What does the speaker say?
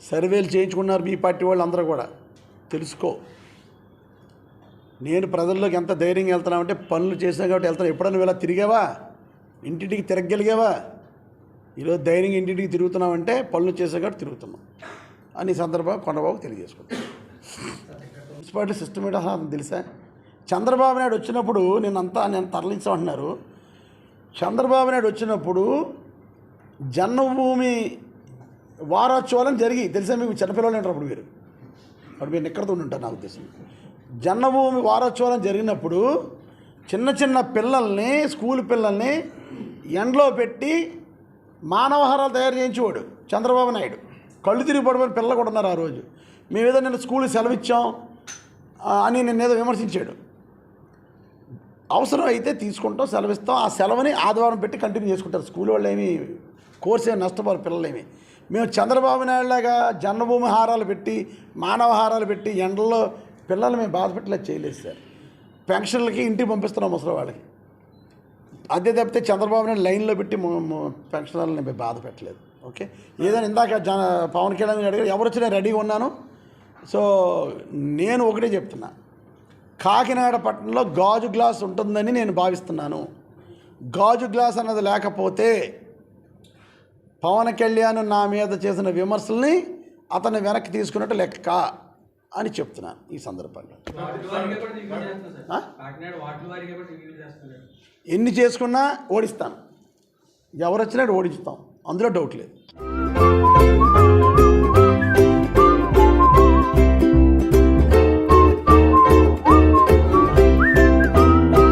సర్వేలు చేయించుకున్నారు మీ పార్టీ వాళ్ళు అందరూ కూడా. తెలుసుకో. నేను ప్రజల్లోకి ఎంత ధైర్యంగా వెళ్తున్నామంటే పనులు చేసినా కాబట్టి వెళ్తాను ఎప్పుడన్నా ఇలా తిరిగావా? ఇంటింటికి తిరగగలిగావా? ఈరోజు ధైర్యంగా ఇంటింటికి తిరుగుతున్నామంటే పనులు చేసాం కాబట్టి తిరుగుతున్నాం. అని సందర్భంగా కొండబాబు తెలియజేసుకుంటాను మున్సిపాలిటీ సిస్టమ్ ఏంటో అసలు తెలుసా? చంద్రబాబు నాయుడు వచ్చినప్పుడు నేను అంతా నేను తరలించమంటున్నారు. చంద్రబాబు నాయుడు వచ్చినప్పుడు జన్మభూమి వారోత్సవాలు జరిగి తెలుసా మీకు? చిన్నపిల్లలు ఉంటారు అప్పుడు మీరు అప్పుడు మీరు ఎక్కడ ఉంటారు నా ఉద్దేశం. జన్మభూమి వారోత్సవాలు జరిగినప్పుడు చిన్న చిన్న పిల్లల్ని స్కూల్ పిల్లల్ని ఎండలో పెట్టి మానవహారాలు తయారు చేయించేవాడు చంద్రబాబు నాయుడు. కళ్ళు తిరిగిపోవడం పిల్లలు కూడా ఉన్నారు ఆ రోజు. మేమేదో నిన్న స్కూల్ సెలవిచ్చాం అని అని నిన్నేదో విమర్శించాడు. అవసరం అయితే తీసుకుంటాం సెలవిస్తాం. ఆ సెలవుని ఆదివారం పెట్టి కంటిన్యూ చేసుకుంటారు. స్కూల్ వాళ్ళు ఏమి కోర్స్ ఏమి నష్టపోరు పిల్లలేమి మేము చంద్రబాబు నాయుడులాగా జన్మభూమి హారాలు పెట్టి మానవ హారాలు పెట్టి ఎండల్లో పిల్లలు మేము బాధపెట్టలేదు చేయలేదు సార్. పెన్షన్లకి ఇంటికి పంపిస్తున్నాం ముసలి వాళ్ళకి. అదే తప్పితే చంద్రబాబు నాయుడు లైన్లో పెట్టి పెన్షన్లని పెన్షనర్లని మేము బాధ పెట్టలేదు. ఓకే? ఏదైనా ఇందాక జన పవన్ కళ్యాణ్ అడిగారు ఎవరు వచ్చినా రెడీగా ఉన్నాను? సో నేను ఒకటే చెప్తున్నా. కాకినాడ పట్టణంలో గాజు గ్లాస్ ఉంటుందని నేను భావిస్తున్నాను. గాజు గ్లాస్ అన్నది లేకపోతే పవన్ కళ్యాణ్ నా మీద చేసిన విమర్శల్ని అతన్ని వెనక్కి తీసుకున్నట్టు లెక్క అని చెప్తున్నాను ఈ సందర్భంగా. ఎన్ని చేసుకున్నా ఓడిస్తాను ఎవరు వచ్చినా ఓడిస్తాం. అందులో డౌట్ లేదు.